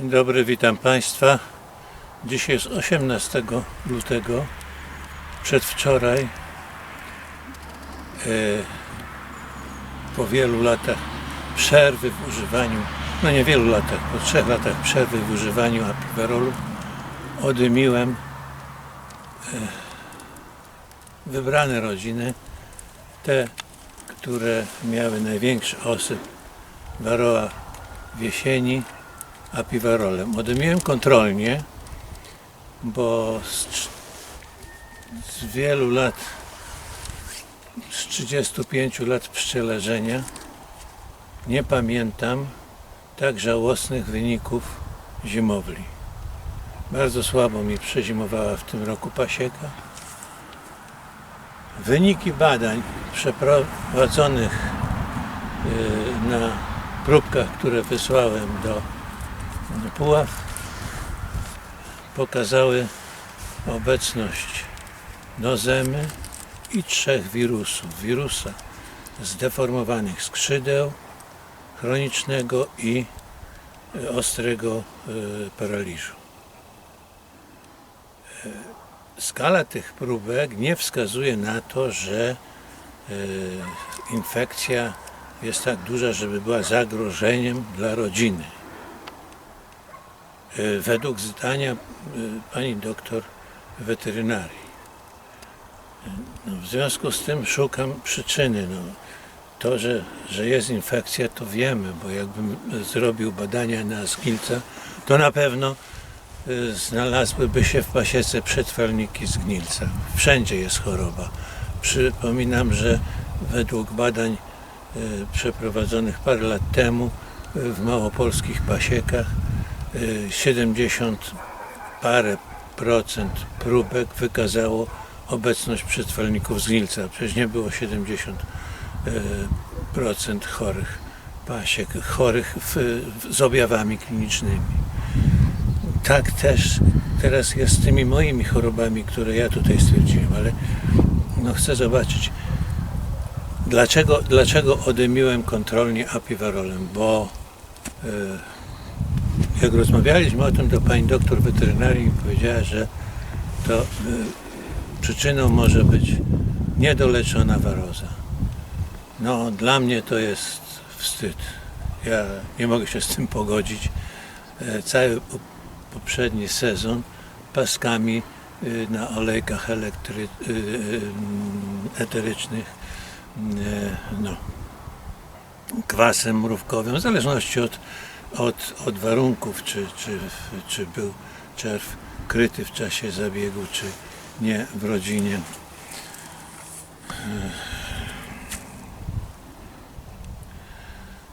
Dzień dobry, witam Państwa. Dzisiaj jest 18 lutego. Przedwczoraj, e, po wielu latach przerwy w używaniu, no nie wielu latach, po trzech latach przerwy w używaniu apiwerolu, odymiłem e, wybrane rodziny, te, które miały największy osyp Varroa w jesieni, apiwarolem. Odymiłem kontrolnie, bo z, z wielu lat, z 35 lat pszczelarzenia nie pamiętam tak żałosnych wyników zimowli. Bardzo słabo mi przezimowała w tym roku pasieka. Wyniki badań przeprowadzonych y, na próbkach, które wysłałem do Puław pokazały obecność nozemy i trzech wirusów. Wirusa zdeformowanych skrzydeł, chronicznego i e, ostrego e, paraliżu. E, Skala tych próbek nie wskazuje na to, że infekcja jest tak duża, żeby była zagrożeniem dla rodziny. E, według zdania e, pani doktor weterynarii. E, No, w związku z tym szukam przyczyny. No, to, że, że jest infekcja, to wiemy, bo jakbym zrobił badania na zgilca, to na pewno znalazłyby się w pasiece przetrwalniki zgnilca. Wszędzie jest choroba. Przypominam, że według badań przeprowadzonych parę lat temu w małopolskich pasiekach 70 parę procent próbek wykazało obecność przetrwalników z Gilca. Przecież nie było 70 y, procent chorych pasiek, chorych w, w, z objawami klinicznymi. Tak też teraz jest z tymi moimi chorobami, które ja tutaj stwierdziłem, ale no chcę zobaczyć, dlaczego, dlaczego odymiłem kontrolnie apiwarolem, bo y, jak rozmawialiśmy o tym, to pani doktor weterynarii powiedziała, że to y, przyczyną może być niedoleczona waroza. No, dla mnie to jest wstyd. Ja nie mogę się z tym pogodzić. E, Cały po- poprzedni sezon paskami y, na olejkach elektry, y, y, eterycznych, y, no, kwasem mrówkowym, w zależności od, od, od warunków, czy, czy, czy był czerw kryty w czasie zabiegu, czy nie w rodzinie.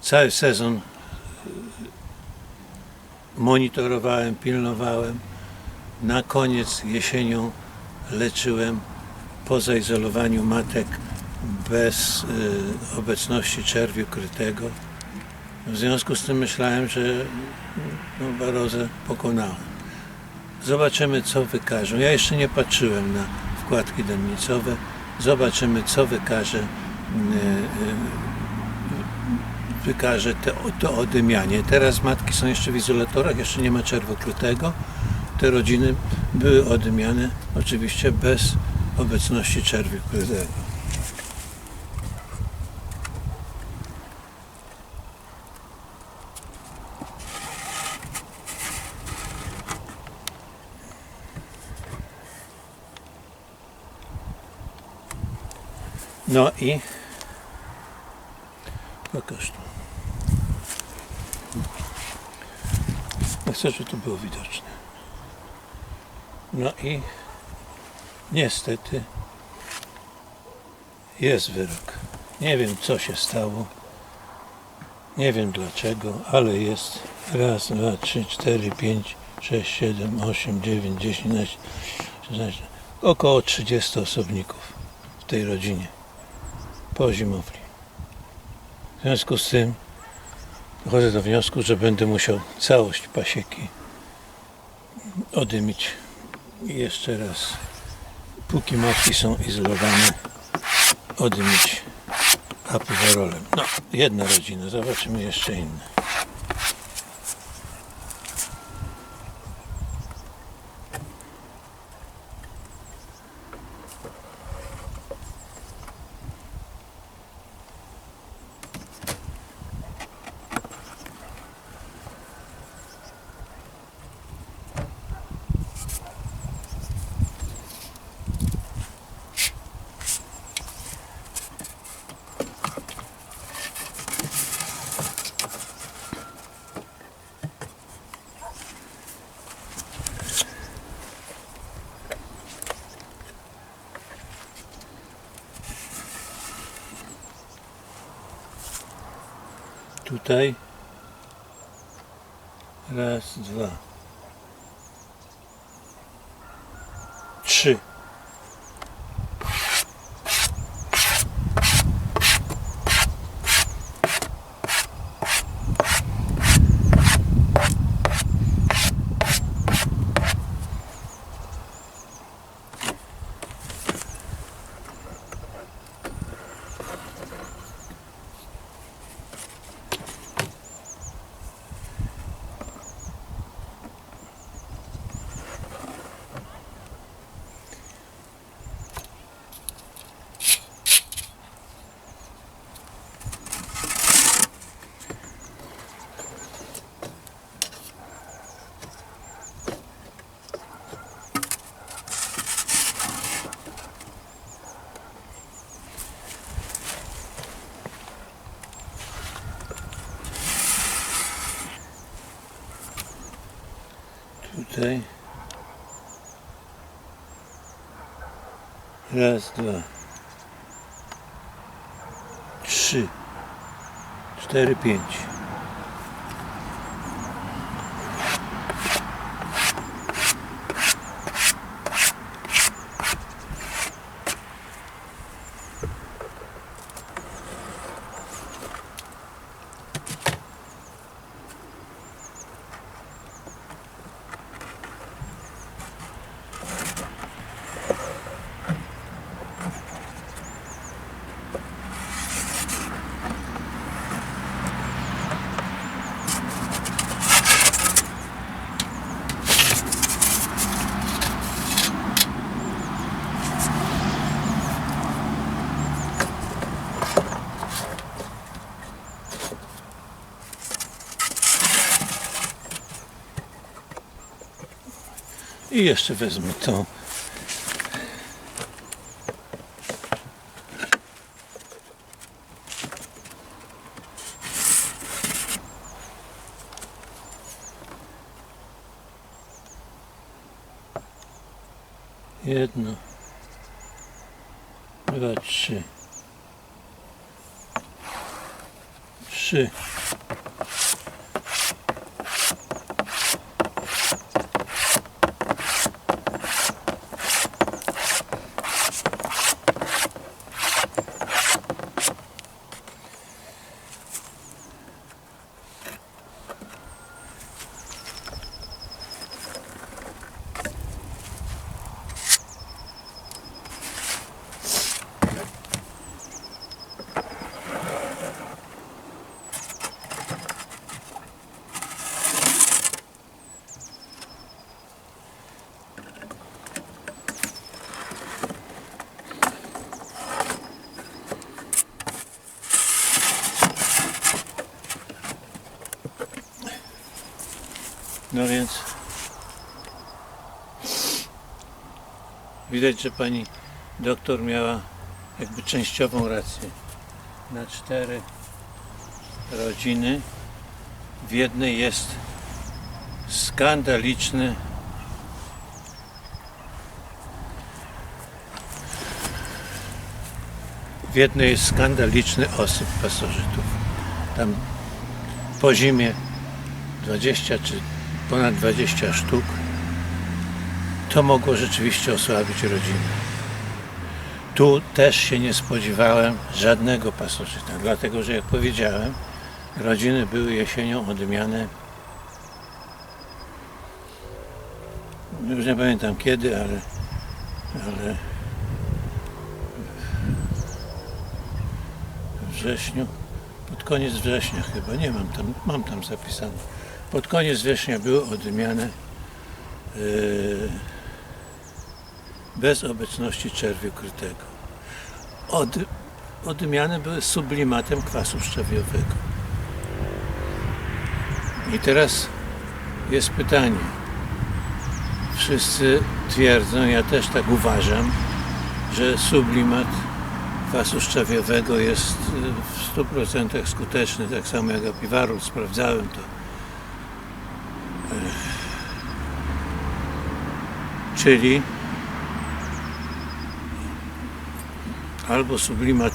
Cały sezon monitorowałem, pilnowałem. Na koniec jesienią leczyłem po zaizolowaniu matek bez y, obecności czerwiu krytego. W związku z tym myślałem, że no, barozę pokonałem. Zobaczymy, co wykażą. Ja jeszcze nie patrzyłem na wkładki dennicowe. Zobaczymy, co wykaże, y, y, wykaże te, to odymianie. Teraz matki są jeszcze w izolatorach, jeszcze nie ma czerwokrytego. Te rodziny były odymiane oczywiście bez obecności czerwiu krytego. No i pokaż tu. Ja chcę, żeby to było widoczne. No i niestety jest wyrok. Nie wiem, co się stało. Nie wiem dlaczego, ale jest raz, dwa, trzy, cztery, pięć, sześć, siedem, osiem, dziewięć, dziesięć, jedenaście, szesnaście, około 30 osobników w tej rodzinie po zimowli. W związku z tym dochodzę do wniosku, że będę musiał całość pasieki odymić i jeszcze raz, póki matki są izolowane, odymić apiwarolem. No, jedna rodzina, zobaczymy jeszcze inne. Tutaj. Raz, dwa. Trzy. Tutaj. Raz, dwa. Trzy. Cztery, pięć. I jeszcze wezmę to. Jedno, dwa, trzy. Trzy. No więc widać, że pani doktor miała jakby częściową rację. Na cztery rodziny w jednej jest skandaliczny w jednej jest skandaliczny osyp pasożytów. Tam po zimie 20 czy ponad 20 sztuk, to mogło rzeczywiście osłabić rodzinę. Tu też się nie spodziewałem żadnego pasożyta, dlatego że jak powiedziałem, rodziny były jesienią odmiany. Już nie pamiętam kiedy, ale, ale w wrześniu, pod koniec września chyba, nie mam tam, mam tam zapisane. Pod koniec września były odmiany yy, bez obecności czerwiu krytego. Od, odmiany były sublimatem kwasu szczawiowego. I teraz jest pytanie. Wszyscy twierdzą, ja też tak uważam, że sublimat kwasu szczawiowego jest y, w 100% skuteczny, tak samo jak apiwarul, sprawdzałem to. Czyli albo sublimat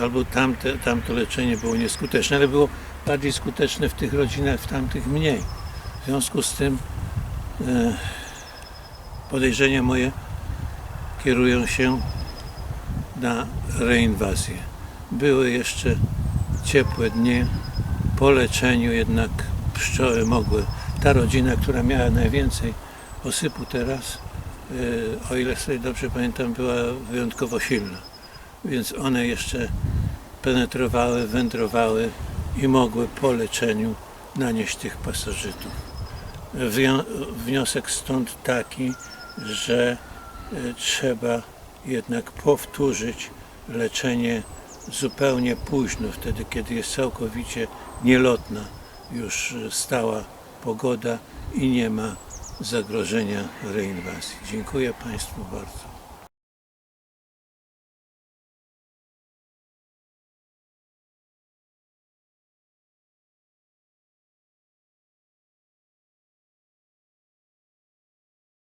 albo tamte, tamto leczenie było nieskuteczne, ale było bardziej skuteczne w tych rodzinach, w tamtych mniej. W związku z tym e, podejrzenia moje kierują się na reinwazję. Były jeszcze ciepłe dni. Po leczeniu jednak pszczoły mogły. Ta rodzina, która miała najwięcej osypu teraz, y, o ile sobie dobrze pamiętam, była wyjątkowo silna. Więc one jeszcze penetrowały, wędrowały i mogły po leczeniu nanieść tych pasożytów. Wniosek stąd taki, że y, trzeba jednak powtórzyć leczenie zupełnie późno, wtedy kiedy jest całkowicie nielotna już stała pogoda i nie ma zagrożenia reinwazji. Dziękuję Państwu bardzo.